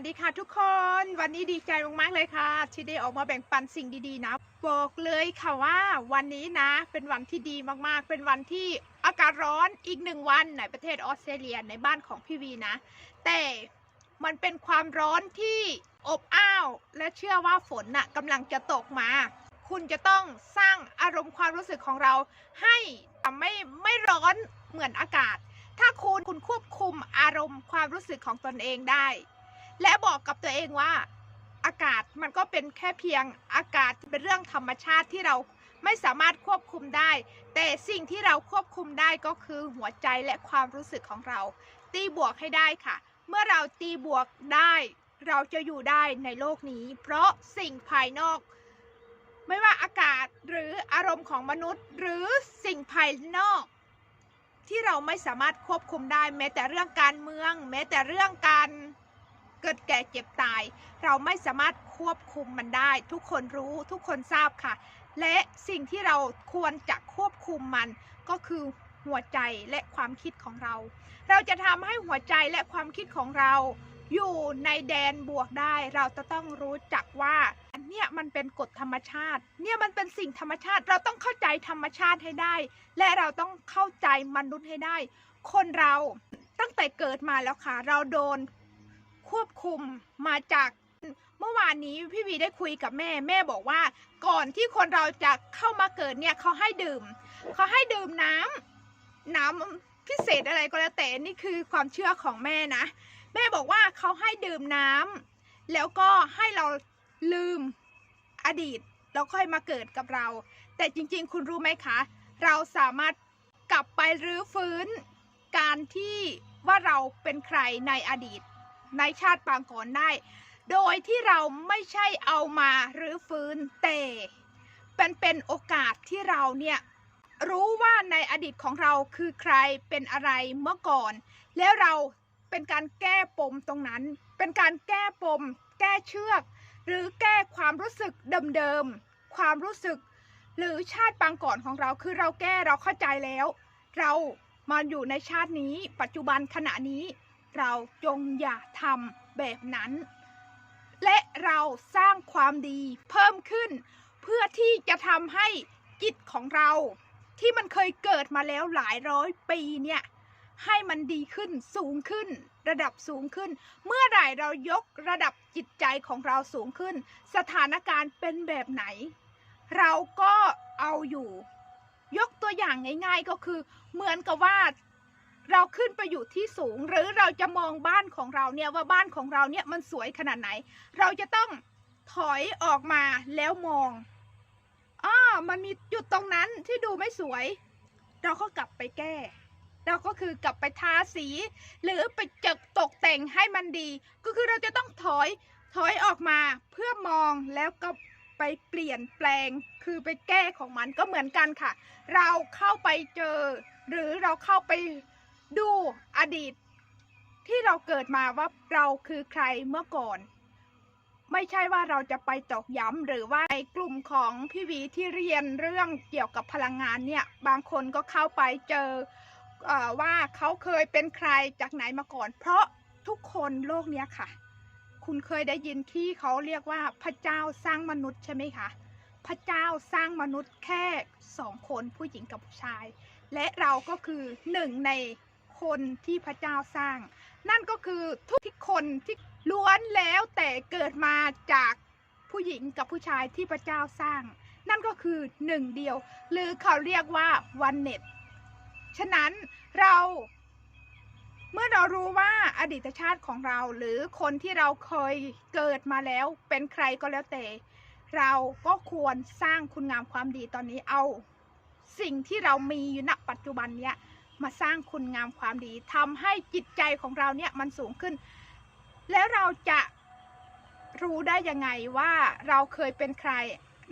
วัสดีค่ะทุกคนวันนี้ดีใจมากๆเลยค่ะที่ได้ออกมาแบ่งปันสิ่งดีๆนะ บอกเลยค่ะว่าวันนี้นะ เป็นวันที่ดีมากๆ เป็นวันที่อากาศร้อนอีกหนึ่งวันในประเทศออสเตรเลียในบ้านของพี่วีนะ แต่มันเป็นความร้อนที่อบอ้าว และเชื่อว่าฝนน่ะกำลังจะตกมา คุณจะต้องสร้างอารมณ์ความรู้สึกของเรา ให้ไม่ไม่ร้อนเหมือนอากาศ ถ้าคุณคุณควบคุมอารมณ์ความรู้สึกของตนเองได้ และบอกกับตัวเองว่า อากาศมันก็เป็นแค่เพียงอากาศเป็นเรื่องธรรมชาติที่เราไม่สามารถควบคุมได้ แต่สิ่งที่เราควบคุมได้ก็คือหัวใจและความรู้สึกของเรา ตีบวกให้ได้ค่ะ เมื่อเราตีบวกได้ เราจะอยู่ได้ในโลกนี้ เพราะสิ่งภายนอก ไม่ว่าอากาศหรืออารมณ์ของมนุษย์ หรือสิ่งภายนอก ที่เราไม่สามารถควบคุมได้ แม้แต่เรื่องการเมือง แม้แต่เรื่องการ เกิดแก่เจ็บตาย เราไม่สามารถควบคุมมันได้ ทุกคนรู้ทุกคนทราบค่ะ และสิ่งที่เราควรจะควบคุมมันก็คือหัวใจและความคิดของเรา เราจะทำให้หัวใจและความคิดของเรา อยู่ในแดนบวกได้ เราจะต้องรู้จักว่าอันเนี้ยมันเป็นกฎธรรมชาติ เนี่ยมันเป็นสิ่งธรรมชาติ เราต้องเข้าใจธรรมชาติให้ได้ และเราต้องเข้าใจมนุษย์ให้ได้ คนเราตั้งแต่เกิดมาแล้วค่ะ เราโดน ควบคุมมาจากเมื่อวานนี้พี่วีได้คุยกับแม่แม่บอกว่า ก่อนที่คนเราจะเข้ามาเกิดเนี่ยเขาให้ดื่มเขาให้ดื่มน้ำน้ำพิเศษอะไรก็แล้วแต่นี่คือความเชื่อของแม่นะ แม่บอกว่าเขาให้ดื่มน้ำแล้วก็ให้เราลืมอดีตแล้วค่อยมาเกิดกับเรา แต่จริงๆ คุณรู้ไหมคะ เราสามารถกลับไปรื้อฟื้นการที่ว่าเราเป็นใครในอดีต ในชาติปางก่อนได้ โดยที่เราไม่ใช่เอามาหรือฟื้นแต่เป็นเป็นโอกาสที่เราเนี่ยรู้ว่าในอดีตของเราคือใครเป็นอะไรเมื่อก่อน แล้วเราเป็นการแก้ปมตรงนั้น เป็นการแก้ปม แก้เชือก หรือแก้ความรู้สึกเดิมๆความรู้สึก หรือชาติปางก่อนของเราคือเราแก้เราเข้าใจแล้ว เรามาอยู่ในชาตินี้ ปัจจุบันขณะนี้ เราจงอย่าทำแบบนั้น และเราสร้างความดีเพิ่มขึ้น เพื่อที่จะทำให้จิตของเรา ที่มันเคยเกิดมาแล้วหลายร้อยปีเนี่ยให้มันดีขึ้นสูงขึ้น ระดับสูงขึ้น เมื่อไหร่เรายกระดับจิตใจของเราสูงขึ้น สถานการณ์เป็นแบบไหน เราก็เอาอยู่ ยกตัวอย่างง่าย ๆก็คือ เหมือนกับว่า เราขึ้นไปอยู่ที่สูง หรือเราจะมองบ้านของเราเนี่ยว่าบ้านของเราเนี่ยมันสวยขนาดไหน เราจะต้องถอยออกมาแล้วมองอ่ามันมีจุดตรงนั้นที่ดูไม่สวย เราก็กลับไปแก้ เราก็คือกลับไปทาสี หรือไปเจกตกแต่งให้มันดี ก็คือเราจะต้องถอยถอยออกมาเพื่อมองแล้วก็ไปเปลี่ยนแปลงคือไปแก้ของมันก็เหมือนกันค่ะ เราเข้าไปเจอ หรือเราเข้าไป ดูอดีตที่เราเกิดมาว่าเราคือใครเมื่อก่อน ไม่ใช่ว่าเราจะไปตอกย้ำหรือว่าในกลุ่มของพี่วีที่เรียนเรื่องเกี่ยวกับพลังงานเนี่ย บางคนก็เข้าไปเจออว่าเขาเคยเป็นใครจากไหนมาก่อน เพราะทุกคนโลกเนี้ยค่ะ คุณเคยได้ยินที่เขาเรียกว่าพระเจ้าสร้างมนุษย์ใช่ไหมคะพระเจ้าสร้างมนุษย์แค่สองคนผู้หญิงกับผู้ชาย และเราก็คือหนึ่งใน คนที่พระเจ้าสร้าง นั่นก็คือทุกคนที่ล้วนแล้วแต่เกิดมาจากผู้หญิงกับผู้ชายที่พระเจ้าสร้าง นั่นก็คือหนึ่งเดียว หรือเขาเรียกว่าวันเน็ตฉะนั้นเราเมื่อเรารู้ว่าอดีตชาติของเราหรือคนที่เราเคยเกิดมาแล้วเป็นใครก็แล้วแต่ เราก็ควรสร้างคุณงามความดีตอนนี้เอา สิ่งที่เรามีอยู่ณปัจจุบันเนี้ย มาสร้างคุณงามความดีทำให้จิตใจของเราเนี่ยมันสูงขึ้น แล้วเราจะรู้ได้ยังไงว่าเราเคยเป็นใคร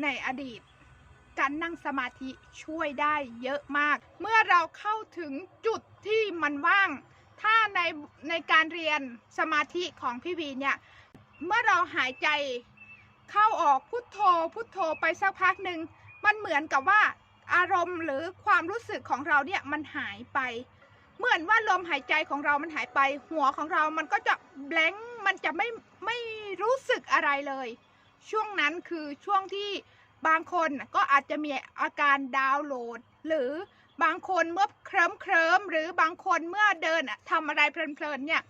ในอดีต การนั่งสมาธิช่วยได้เยอะมาก เมื่อเราเข้าถึงจุดที่มันว่าง ถ้าในในการเรียนสมาธิของพี่วีเนี่ยเมื่อเราหายใจเข้าออกพุทโธพุทโธไปสักพักหนึ่งมันเหมือนกับว่า อารมณ์หรือความรู้สึกของเราเนี่ยมันหายไป เหมือนว่าลมหายใจของเรามันหายไป หัวของเรามันก็จะแบงค์มันจะไม่ไม่รู้สึกอะไรเลย ช่วงนั้นคือช่วงที่บางคนก็อาจจะมีอาการดาวน์โหลด หรือบางคนเมื่อเคลิ้มเคลิ้มหรือบางคนเมื่อเดินทำอะไรเพลินๆเนี่ย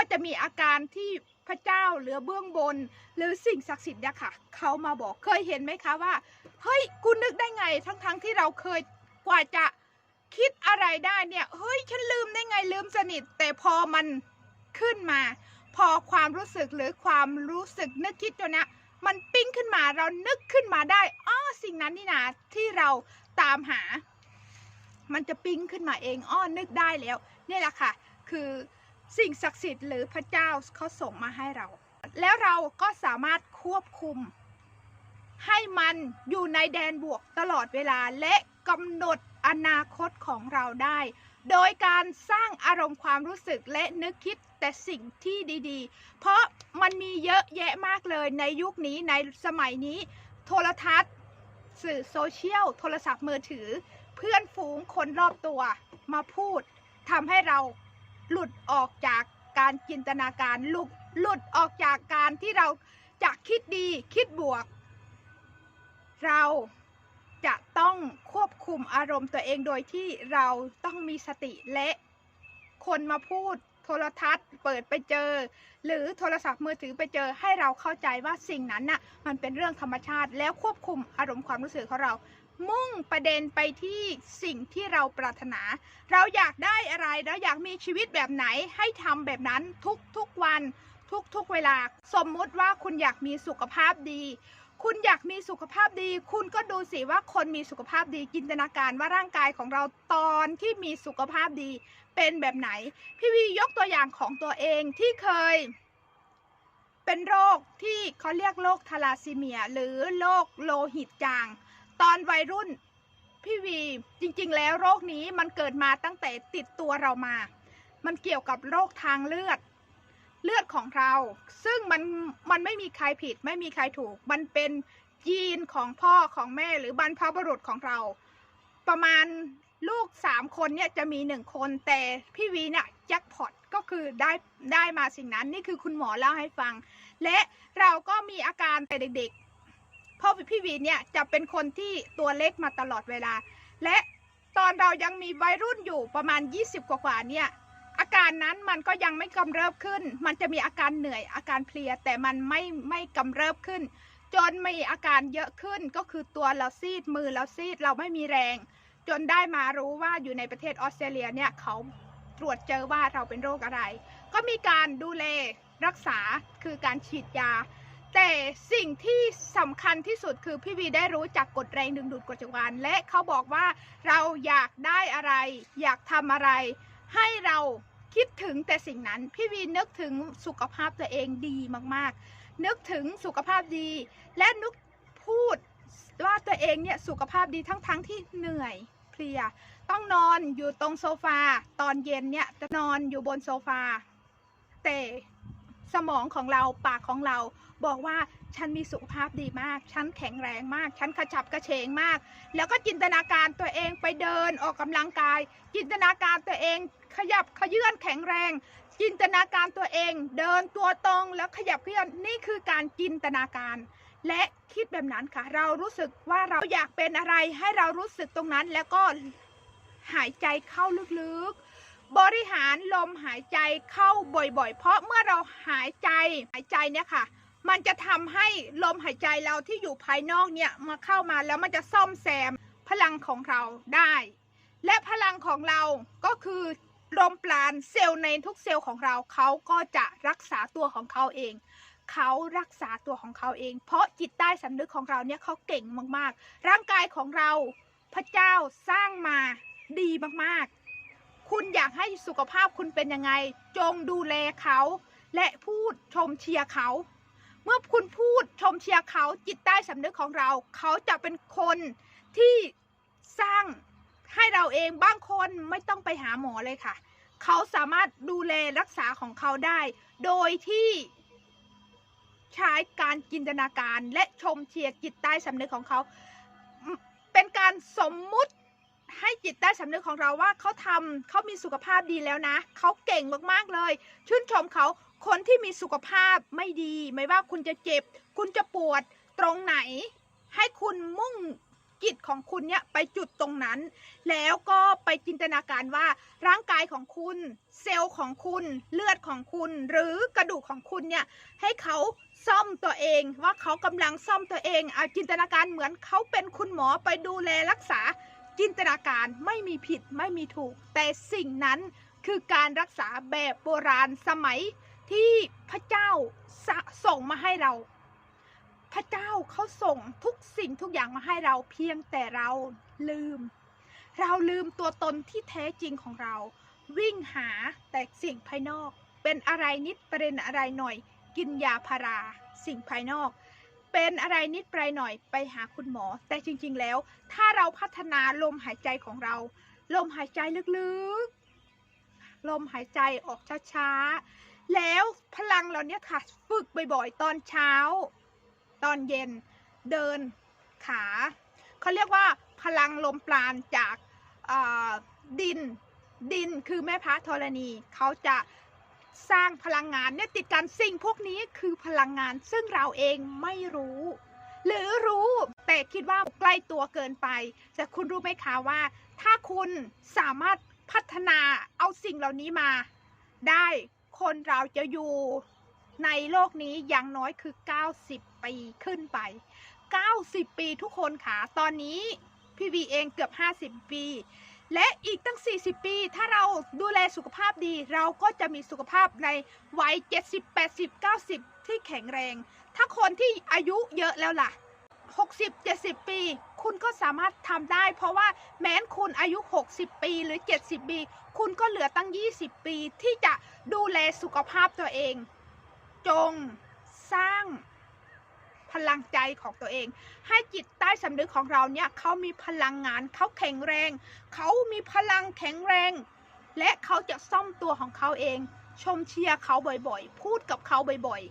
ก็จะมีอาการที่พระเจ้าเหลือเบื้องบน หรือสิ่งศักดิ์สิทธิ์เนี่ยค่ะเขามาบอกเคยเห็นไหมคะว่าเฮ้ยกูนึกได้ไงทั้งๆที่เราเคยกว่าจะคิดอะไรได้เนี่ยเฮ้ยฉันลืมได้ไงลืมสนิท แต่พอมันขึ้นมา พอความรู้สึกหรือความรู้สึกนึกคิดตัวเนี้ยมันปิ้งขึ้นมาเรานึกขึ้นมาได้อ้อสิ่งนั้นนี่นะที่เราตามหา มันจะปิ้งขึ้นมาเองอ้อนึกได้แล้วนี่แหละค่ะ คือ สิ่งศักดิ์สิทธิ์หรือพระเจ้าเขาส่งมาให้เรา แล้วเราก็สามารถควบคุม ให้มันอยู่ในแดนบวกตลอดเวลาและกำหนดอนาคตของเราได้ โดยการสร้างอารมณ์ความรู้สึกและนึกคิดแต่สิ่งที่ดีๆ เพราะมันมีเยอะแยะมากเลยในยุคนี้ในสมัยนี้ โทรทัศน์ สื่อโซเชียล โทรศัพท์มือถือ เพื่อนฝูงคนรอบตัวมาพูดทำให้เรา หลุดออกจากการจินตนาการหลุดหลุดออกจากการที่เราจะคิดดีคิดบวก เราจะต้องควบคุมอารมณ์ตัวเองโดยที่เราต้องมีสติและคนมาพูดโทรทัศน์เปิดไปเจอ หรือโทรศัพท์มือถือไปเจอให้เราเข้าใจว่าสิ่งนั้นน่ะมันเป็นเรื่องธรรมชาติแล้วควบคุมอารมณ์ความรู้สึกของเรา มุ่งประเด็นไปที่สิ่งที่เราปรารถนา เราอยากได้อะไร เราอยากมีชีวิตแบบไหนให้ทำแบบนั้นทุกทุกวันทุกทุกเวลา สมมุติว่าคุณอยากมีสุขภาพดี คุณอยากมีสุขภาพดี คุณก็ดูสิว่าคนมีสุขภาพดีจินตนาการว่าร่างกายของเราตอนที่มีสุขภาพดีเป็นแบบไหน พี่วียกตัวอย่างของตัวเองที่เคยเป็นโรคที่เขาเรียกโรคทาราซีเมีย หรือโรคโลหิตจาง ตอนวัยรุ่นพี่วีจริงๆ แล้วโรคนี้มันเกิดมาตั้งแต่ติดตัวเรามา มันเกี่ยวกับโรคทางเลือด เลือดของเรา ซึ่งมันมันไม่มีใครผิดไม่มีใครถูก มันเป็นยีนของพ่อของแม่หรือบรรพบุรุษของเรา ประมาณลูกสามคนเนี่ยจะมีหนึ่งคนแต่พี่วีเนี่ยแจ็คพอตก็คือได้ได้มาสิ่งนั้นนี่คือคุณหมอเล่าให้ฟัง และเราก็มีอาการแต่เด็กๆ พราะพี่วีเนี่ยจะเป็นคนที่ตัวเล็กมาตลอดเวลา และตอนเรายังมีวัยรุ่นอยู่ประมาณ 20 กว่าๆเนี่ยอาการนั้นมันก็ยังไม่กำเริบขึ้น มันจะมีอาการเหนื่อยอาการเพลียแต่มันไม่ไม่กำเริบขึ้น จนมีอาการเยอะขึ้นก็คือตัวเราซีดมือเราซีดเราไม่มีแรง จนได้มารู้ว่าอยู่ในประเทศออสเตรเลียเนี่ยเขาตรวจเจอว่าเราเป็นโรคอะไร ก็มีการดูแลรักษาคือการฉีดยา แต่สิ่งที่สำคัญที่สุดคือพี่วีได้รู้จักกฎแรงดึงดูดกฎจักรวาลและเขาบอกว่าเราอยากได้อะไร อยากทำอะไร ให้เราคิดถึงแต่สิ่งนั้น พี่วีนึกถึงสุขภาพตัวเองดีมากๆ นึกถึงสุขภาพดี และนึกพูดว่าตัวเองเนี่ยสุขภาพดีทั้งๆที่เหนื่อยเพลีย ต้องนอนอยู่ตรงโซฟาตอนเย็นเนี่ยจะนอนอยู่บนโซฟาแต่ สมองของเราปากของเรา บอกว่าฉันมีสุขภาพดีมาก ฉันแข็งแรงมาก ฉันกระฉับกระเฉงมาก แล้วก็จินตนาการตัวเองไปเดินออกกำลังกาย จินตนาการตัวเองขยับขยื่นแข็งแรง จินตนาการตัวเอง เดินตัวตรงแล้วขยับเคลื่อนนี่คือการจินตนาการ และคิดแบบนั้นค่ะ เรารู้สึกว่าเราอยากเป็นอะไรให้เรารู้สึกตรงนั้นแล้วก็หายใจเข้าลึกๆ บริหารลมหายใจเข้าบ่อยๆ เพราะเมื่อเราหายใจหายใจเนี่ยค่ะ มันจะทำให้ลมหายใจเราที่อยู่ภายนอกเนี่ยมาเข้ามาแล้วมันจะซ่อมแซมพลังของเราได้ และพลังของเราก็คือลมปราณเซลล์ในทุกเซลล์ของเราเขาก็จะรักษาตัวของเขาเองเขารักษาตัวของเขาเอง เพราะจิตใต้สำนึกของเราเนี่ยเขาเก่งมากๆ ร่างกายของเราพระเจ้าสร้างมาดีมากๆ คุณอยากให้สุขภาพคุณเป็นยังไง จงดูแลเขา และพูดชมเชียร์เขา เมื่อคุณพูดชมเชียร์เขาจิตใต้สำนึกของเรา เขาจะเป็นคนที่สร้างให้เราเองบางคนไม่ต้องไปหาหมอเลยค่ะ เขาสามารถดูแลรักษาของเขาได้ โดยที่ใช้การจินตนาการและชมเชียร์จิตใต้สำนึกของเขา เป็นการสมมุติ ให้จิตใต้สำนึกของเราว่าเขาทำเขามีสุขภาพดีแล้วนะ เขาเก่งมากๆเลย ชื่นชมเขาคนที่มีสุขภาพไม่ดี ไม่ว่าคุณจะเจ็บ คุณจะปวดตรงไหน ให้คุณมุ่งจิตของคุณเนี่ยไปจุดตรงนั้น แล้วก็ไปจินตนาการว่าร่างกายของคุณ เซลล์ของคุณเลือดของคุณ หรือกระดูกของคุณเนี่ยให้เขาซ่อมตัวเองว่าเขากำลังซ่อมตัวเองเอาจินตนาการเหมือนเขาเป็นคุณหมอไปดูแลรักษา จินตนาการไม่มีผิดไม่มีถูก แต่สิ่งนั้นคือการรักษาแบบโบราณสมัยที่พระเจ้าส,ส่งมาให้เรา พระเจ้าเขาส่งทุกสิ่งทุกอย่างมาให้เราเพียงแต่เราลืม เราลืมตัวตนที่แท้จริงของเรา วิ่งหาแต่สิ่งภายนอก เป็นอะไรนิดประเป็นอะไรหน่อย กินยาพารา สิ่งภายนอก เป็นอะไรนิดไปหน่อยไปหาคุณหมอ แต่จริงๆแล้ว ถ้าเราพัฒนาลมหายใจของเรา ลมหายใจลึกๆ ลมหายใจออกช้าๆ แล้วพลังเราเนี่ยค่ะ ฝึกบ่อยๆ ตอนเช้า ตอนเย็นเดินขาเขาเรียกว่าพลังลมปราณจากดินดินคือแม่พระธรณีเขาจะ สร้างพลังงานเนี่ยติดกันสิ่งพวกนี้คือพลังงานซึ่งเราเองไม่รู้ หรือรู้แต่คิดว่าใกล้ตัวเกินไป แต่คุณรู้ไหมคะว่า ถ้าคุณสามารถพัฒนาเอาสิ่งเหล่านี้มา ได้คนเราจะอยู่ในโลกนี้อย่างน้อยคือ 90 ปีขึ้นไป 90 ปีทุกคนค่ะตอนนี้พี่วีเองเกือบ 50 ปี และอีกตั้ง 40 ปี ถ้าเราดูแลสุขภาพดี เราก็จะมีสุขภาพในวัย 70 80 90 ที่แข็งแรง ถ้าคนที่อายุเยอะแล้วล่ะ 60 70 ปี คุณก็สามารถทำได้ เพราะว่าแม้นคุณอายุ 60 ปีหรือ 70 ปี คุณก็เหลือตั้ง 20 ปีที่จะดูแลสุขภาพตัวเอง จงสร้าง พลังใจของตัวเอง ให้จิตใต้สำนึกของเราเนี่ยเขามีพลังงานเขาแข็งแรง เขามีพลังแข็งแรง และเขาจะซ่อมตัวของเขาเอง ชมเชียร์เขาบ่อยๆ พูดกับเขาบ่อย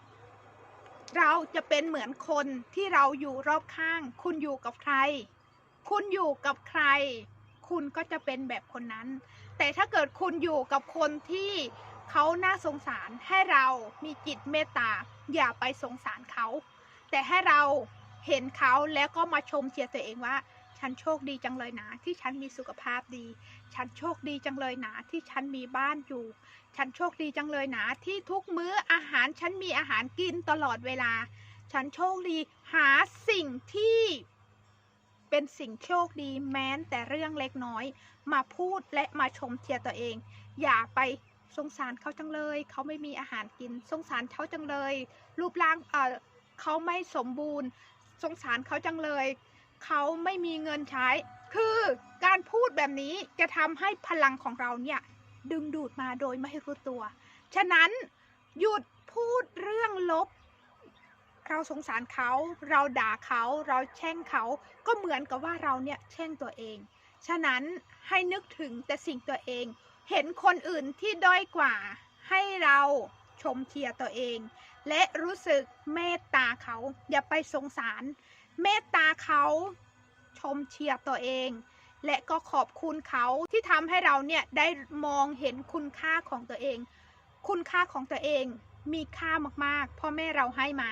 ๆ เราจะเป็นเหมือนคนที่เราอยู่รอบข้าง คุณอยู่กับใคร คุณอยู่กับใคร คุณก็จะเป็นแบบคนนั้น แต่ถ้าเกิดคุณอยู่กับคนที่เขาน่าสงสารให้เรามีจิตเมตตา อย่าไปสงสารเขา แต่ให้เราเห็นเขาแล้วก็มาชมเชียร์ตัวเองว่า ฉันโชคดีจังเลยนะ ที่ฉันมีสุขภาพดี ฉันโชคดีจังเลยนะ ที่ฉันมีบ้านอยู่ ฉันโชคดีจังเลยนะ ที่ทุกมื้ออาหารฉันมีอาหารกินตลอดเวลา ฉันโชคดีหาสิ่งที่เป็นสิ่งโชคดีแม้นแต่เรื่องเล็กน้อย มาพูดและมาชมเชียร์ตัวเอง อย่าไป สงสารเขาจังเลย เขาไม่มีอาหารกิน สงสารเขาจังเลย รูปร่างเออเขาไม่สมบูรณ์ สงสารเขาจังเลย เขาไม่มีเงินใช้ คือการพูดแบบนี้จะทำให้พลังของเราเนี่ยดึงดูดมาโดยไม่รู้ตัว ฉะนั้นหยุดพูดเรื่องลบ เราสงสารเขา เราด่าเขา เราแช่งเขา ก็เหมือนกับว่าเราเนี่ยแช่งตัวเอง ฉะนั้นให้นึกถึงแต่สิ่งตัวเอง เห็นคนอื่นที่ด้อยกว่า ให้เราชมเชียร์ตัวเอง และรู้สึกเมตตาเขา อย่าไปสงสาร เมตตาเขาชมเชียร์ตัวเอง และก็ขอบคุณเขาที่ทำให้เราเนี่ยได้มองเห็นคุณค่าของตัวเอง คุณค่าของตัวเองมีค่ามากๆพ่อแม่เราให้มา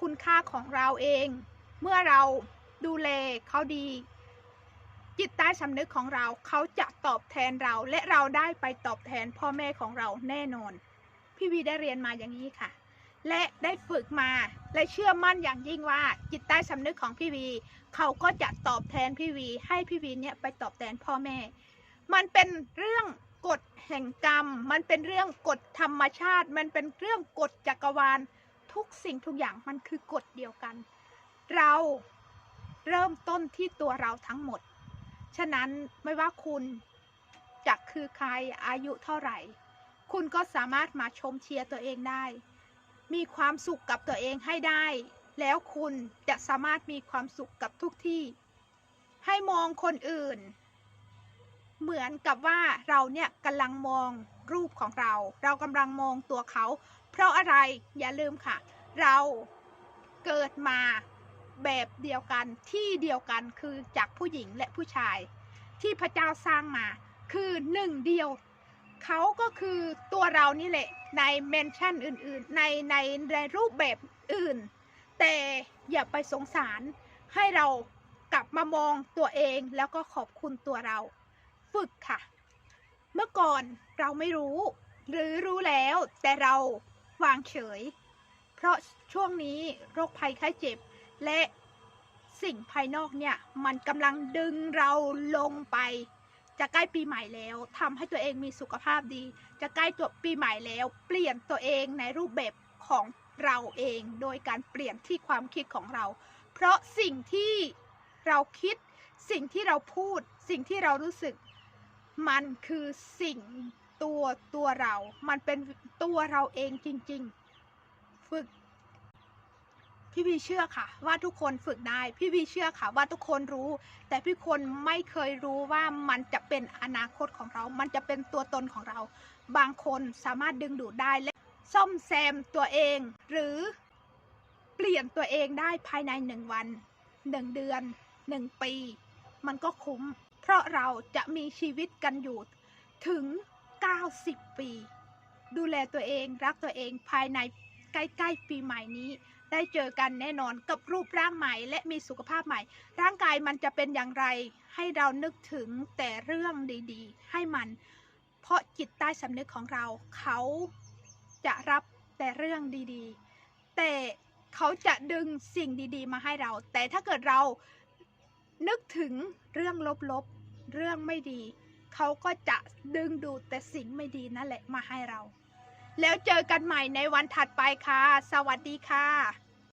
คุณค่าของเราเอง เมื่อเราดูแลเขาดี จิตใต้สำนึกของเราเขาจะตอบแทนเราและเราได้ไปตอบแทนพ่อแม่ของเราแน่นอน พี่วีได้เรียนมาอย่างนี้ค่ะ และได้ฝึกมาและเชื่อมั่นอย่างยิ่งว่า จิตใต้สำนึกของพี่วีเขาก็จะตอบแทนพี่วี ให้พี่วีเนี่ยไปตอบแทนพ่อแม่ มันเป็นเรื่องกฎแห่งกรรม มันเป็นเรื่องกฎธรรมชาติ มันเป็นเรื่องกฎจักรวาล ทุกสิ่งทุกอย่างมันคือกฎเดียวกัน เราเริ่มต้นที่ตัวเราทั้งหมด ฉะนั้นไม่ว่าคุณจะคือใครอายุเท่าไหร่ คุณก็สามารถมาชมเชียร์ตัวเองได้ มีความสุขกับตัวเองให้ได้ แล้วคุณจะสามารถมีความสุขกับทุกที่ ให้มองคนอื่น เหมือนกับว่าเราเนี่ยกำลังมองรูปของเรา เรากำลังมองตัวเขา เพราะอะไรอย่าลืมค่ะ เราเกิดมา แบบเดียวกันที่เดียวกันคือจากผู้หญิงและผู้ชาย ที่พระเจ้าสร้างมา คือหนึ่งเดียว เขาก็คือตัวเรานี่แหละในเมนชั่นอื่นๆ ในในในรูปแบบอื่น แต่อย่าไปสงสารให้เรากลับมามองตัวเองแล้วก็ขอบคุณตัวเรา ฝึกค่ะ เมื่อก่อนเราไม่รู้ หรือรู้แล้วแต่เราวางเฉย เพราะช่วงนี้โรคภัยไข้เจ็บ และสิ่งภายนอกเนี่ย มันกำลังดึงเราลงไป จะใกล้ปีใหม่แล้วทำให้ตัวเองมีสุขภาพดี จะใกล้ตัวปีใหม่แล้ว เปลี่ยนตัวเองในรูปแบบของเราเอง โดยการเปลี่ยนที่ความคิดของเรา เพราะสิ่งที่เราคิด สิ่งที่เราพูด สิ่งที่เรารู้สึก มันคือสิ่งตัวตัวเรา มันเป็นตัวเราเองจริง ๆ ฝึก พี่พีเชื่อค่ะ ว่าทุกคนฝึกได้ พี่พีเชื่อค่ะ ว่าทุกคนรู้ แต่พี่คนไม่เคยรู้ว่ามันจะเป็นอนาคตของเรา มันจะเป็นตัวตนของเรา บางคนสามารถดึงดูดได้และซ่อมแซมตัวเอง หรือเปลี่ยนตัวเองได้ภายในหนึ่งวันหนึ่งเดือนหนึ่งปี มันก็คุ้ม เพราะเราจะมีชีวิตกันอยู่ถึง 90 ปี ดูแลตัวเองรักตัวเองภายใน ใกล้ๆปีใหม่นี้ ได้เจอกันแน่นอนกับรูปร่างใหม่ และมีสุขภาพใหม่ ร่างกายมันจะเป็นอย่างไร ให้เรานึกถึงแต่เรื่องดีๆ ให้มัน เพราะจิตใต้สำนึกของเรา เขาจะรับแต่เรื่องดีๆ แต่เขาจะดึงสิ่งดีๆ มาให้เรา แต่ถ้าเกิดเรานึกถึงเรื่องลบๆ เรื่องไม่ดี เขาก็จะดึงดูดแต่สิ่งไม่ดีนั่นแหละมาให้เรา แล้วเจอกันใหม่ในวันถัดไปค่ะ สวัสดีค่ะ